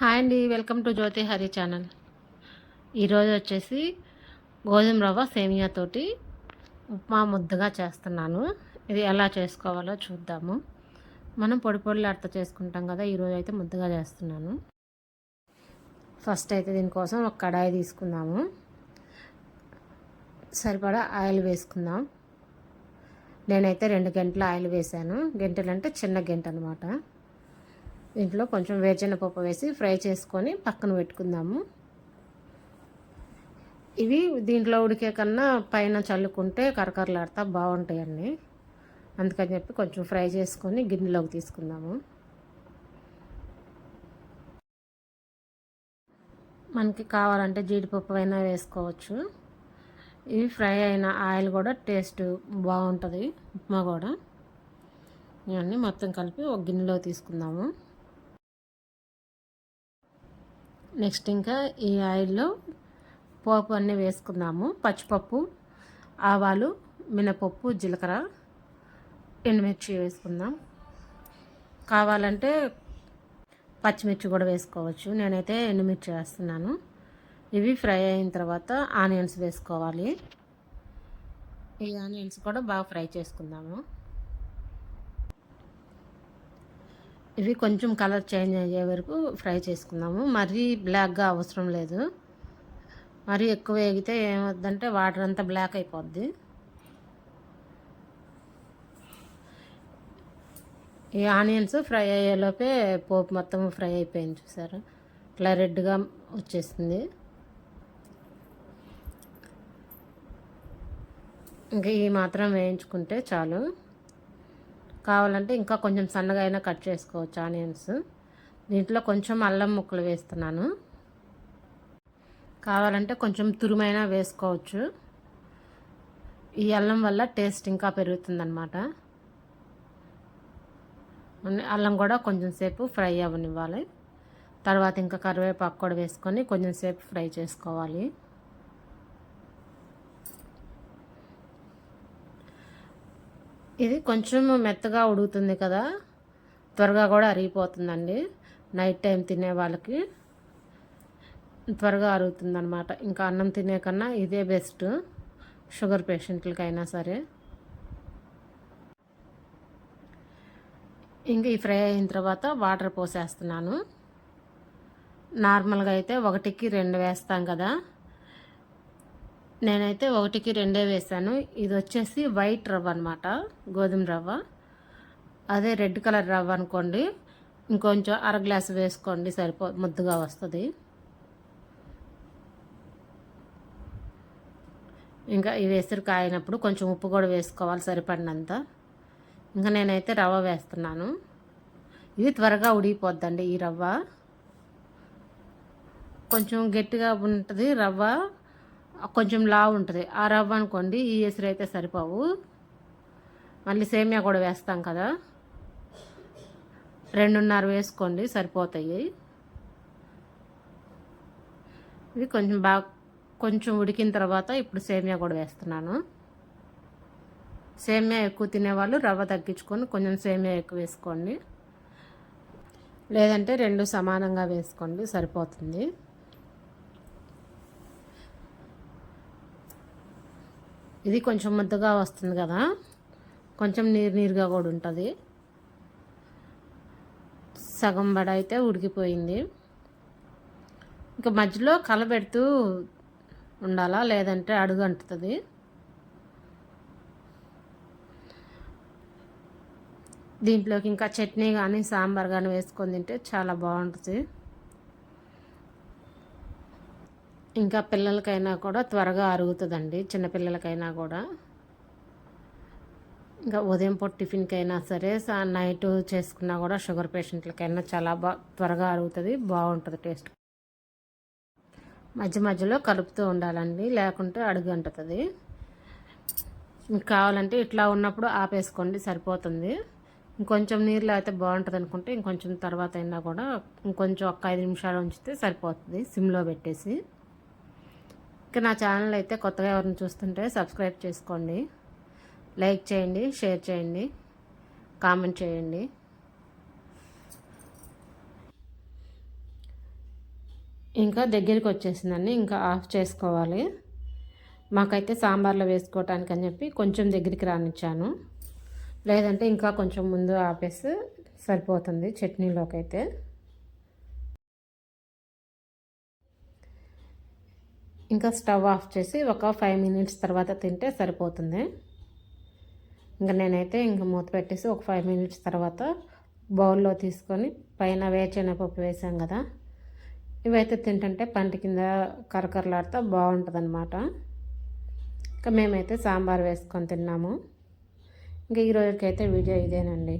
Hi అండి welcome to Jyothi Hari channel. ఈరోజు వచ్చేసి గోధుమ రవ్వ సేమియాతోటి ఉప్మా ముద్దగా చేస్తున్నాను. ఇది ఎలా చేసుకోవాలో చూద్దాము. మనం పొడి పొడిలాడుతూ చేసుకుంటాం కదా ఈరోజు అయితే ముద్దగా చేస్తున్నాను. ఫస్ట్ అయితే దీనికోసం ఒక కడాయి తీసుకుందాము. సరిపడా ఆయిల్ వేసుకుందాం. నేనైతే రెండు గంటల ఆయిల్ వేసాను గంటలు అంటే చిన్న గంట అనమాట దీంట్లో కొంచెం వేరుశెనగపప్పు వేసి ఫ్రై చేసుకొని పక్కన పెట్టుకుందాము. ఇవి దీంట్లో ఉడికే కన్నా పైన చల్లుకుంటే కరకరలాడుతా బాగుంటాయండి అందుకని చెప్పి కొంచెం ఫ్రై చేసుకొని గిన్నెలోకి తీసుకుందాము. మనకి కావాలంటే జీడిపప్పు అయినా వేసుకోవచ్చు. ఇవి ఫ్రై అయిన ఆయిల్ కూడా టేస్ట్ బాగుంటుంది ఉప్మా కూడా. ఇవన్నీ మొత్తం కలిపి ఒక గిన్నెలో తీసుకుందాము. నెక్స్ట్ ఇంకా ఈ ఆయిల్లో పోపు అన్నీ వేసుకుందాము. పచ్చిపప్పు ఆవాలు మినపప్పు జీలకర్ర ఎండుమిర్చి వేసుకుందాం. కావాలంటే పచ్చిమిర్చి కూడా వేసుకోవచ్చు. నేనైతే ఎండుమిర్చి వేస్తున్నాను. ఇవి ఫ్రై అయిన తర్వాత ఆనియన్స్ వేసుకోవాలి. ఈ ఆనియన్స్ కూడా బాగా ఫ్రై చేసుకుందాము. ఇవి కొంచెం కలర్ చేంజ్ అయ్యే వరకు ఫ్రై చేసుకుందాము. మరీ బ్లాక్గా అవసరం లేదు. మరీ ఎక్కువ వేగితే ఏమవుద్దంటే వాటర్ అంతా బ్లాక్ అయిపోద్ది. ఈ ఆనియన్స్ ఫ్రై అయ్యేలోపే పోపు మొత్తం ఫ్రై అయిపోయింది చూసారు? ఇట్లా రెడ్గా వచ్చేసింది. ఇంకా ఈ మాత్రం వేయించుకుంటే చాలు. కావాలంటే ఇంకా కొంచెం సన్నగా అయినా కట్ చేసుకోవచ్చు ఆనియన్స్. దీంట్లో కొంచెం అల్లం ముక్కలు వేస్తున్నాను. కావాలంటే కొంచెం తురుమైనా వేసుకోవచ్చు. ఈ అల్లం వల్ల టేస్ట్ ఇంకా పెరుగుతుందన్నమాట. అల్లం కూడా కొంచెం సేపు ఫ్రై అవ్వనివ్వాలి. తర్వాత ఇంకా కరివేపాకు కూడా వేసుకొని కొంచెం సేపు ఫ్రై చేసుకోవాలి. ఇది కొంచెం మెత్తగా ఉడుకుతుంది కదా. త్వరగా కూడా అరిగిపోతుందండి. నైట్ టైం తినే వాళ్ళకి త్వరగా అరుగుతుంది అనమాట ఇంకా అన్నం తినే కన్నా ఇదే బెస్ట్ షుగర్ పేషెంట్లకైనా సరే. ఇంకా ఈ ఫ్రై అయిన తర్వాత వాటర్ పోసేస్తున్నాను. నార్మల్గా అయితే ఒకటికి రెండు వేస్తాం కదా. నేనైతే ఒకటికి రెండే వేసాను. ఇది వచ్చేసి వైట్ రవ్వ అనమాట గోధుమ రవ్వ. అదే రెడ్ కలర్ రవ్వ అనుకోండి ఇంకొంచెం అర గ్లాస్ వేసుకోండి సరిపో ముద్దుగా వస్తుంది. ఇంకా ఈ వేసరి కాయినప్పుడు కొంచెం ఉప్పు కూడా వేసుకోవాలి సరిపడినంత. ఇంకా నేనైతే రవ్వ వేస్తున్నాను. ఇది త్వరగా ఉడిగిపోద్దండి ఈ రవ్వ. కొంచెం గట్టిగా ఉంటుంది రవ్వ. కొంచెం లావు ఉంటుంది. ఆ రవ్వ అనుకోండి ఈ ఎసురు అయితే సరిపోవు. మళ్ళీ సేమియా కూడా వేస్తాం కదా. రెండున్నర వేసుకోండి సరిపోతాయి. ఇవి కొంచెం బాగా కొంచెం ఉడికిన తర్వాత ఇప్పుడు సేమియా కూడా వేస్తున్నాను. సేమియా ఎక్కువ తినేవాళ్ళు రవ్వ తగ్గించుకొని కొంచెం సేమియా ఎక్కువ వేసుకోండి. లేదంటే రెండు సమానంగా వేసుకోండి సరిపోతుంది. ఇది కొంచెం ముద్దగా వస్తుంది కదా. కొంచెం నీరు నీరుగా కూడా ఉంటుంది. సగం బడ అయితే ఉడికిపోయింది. ఇంకా మధ్యలో కలబెడుతూ ఉండాలా? లేదంటే అడుగు అంటుతుంది. దీంట్లోకి ఇంకా చట్నీ కానీ సాంబార్ కానీ వేసుకొని తింటే చాలా బాగుంటుంది. ఇంకా పిల్లలకైనా కూడా త్వరగా అరుగుతుందండి చిన్నపిల్లలకైనా కూడా. ఇంకా ఉదయం పూట టిఫిన్కైనా సరే నైట్ చేసుకున్నా కూడా షుగర్ పేషెంట్లకైనా చాలా బా త్వరగా అరుగుతుంది బాగుంటుంది టేస్ట్. మధ్య మధ్యలో కలుపుతూ ఉండాలండి లేకుంటే అడుగు అంటుతుంది కావాలంటే ఇట్లా ఉన్నప్పుడు ఆపేసుకోండి సరిపోతుంది. ఇంకొంచెం నీళ్ళు అయితే బాగుంటుంది అనుకుంటే ఇంకొంచెం తర్వాత అయినా కూడా ఇంకొంచెం ఒక ఐదు నిమిషాలు ఉంచితే సరిపోతుంది సిమ్లో పెట్టేసి. ఇంకా నా ఛానల్ అయితే కొత్తగా ఎవరిని చూస్తుంటే సబ్స్క్రైబ్ చేసుకోండి. లైక్ చేయండి షేర్ చేయండి కామెంట్ చేయండి. ఇంకా దగ్గరికి వచ్చేసిందండి ఇంకా ఆఫ్ చేసుకోవాలి. మాకైతే సాంబార్లో వేసుకోవటానికి అని చెప్పి కొంచెం దగ్గరికి రానిచ్చాను. లేదంటే ఇంకా కొంచెం ముందు ఆపేసి సరిపోతుంది చట్నీలోకి అయితే ఇంకా స్టవ్ ఆఫ్ చేసి ఒక ఫైవ్ మినిట్స్ తర్వాత తింటే సరిపోతుంది. ఇంకా నేనైతే ఇంకా మూత పెట్టేసి ఒక ఫైవ్ మినిట్స్ తర్వాత బౌల్లో తీసుకొని పైన వేచెనపప్పు వేసాం కదా ఇవైతే తింటుంటే పంట కింద కరకరలాడుతూ బాగుంటుంది అనమాట ఇంకా మేమైతే సాంబార్ వేసుకొని తిన్నాము. ఇంకా ఈరోజుకైతే వీడియో ఇదేనండి.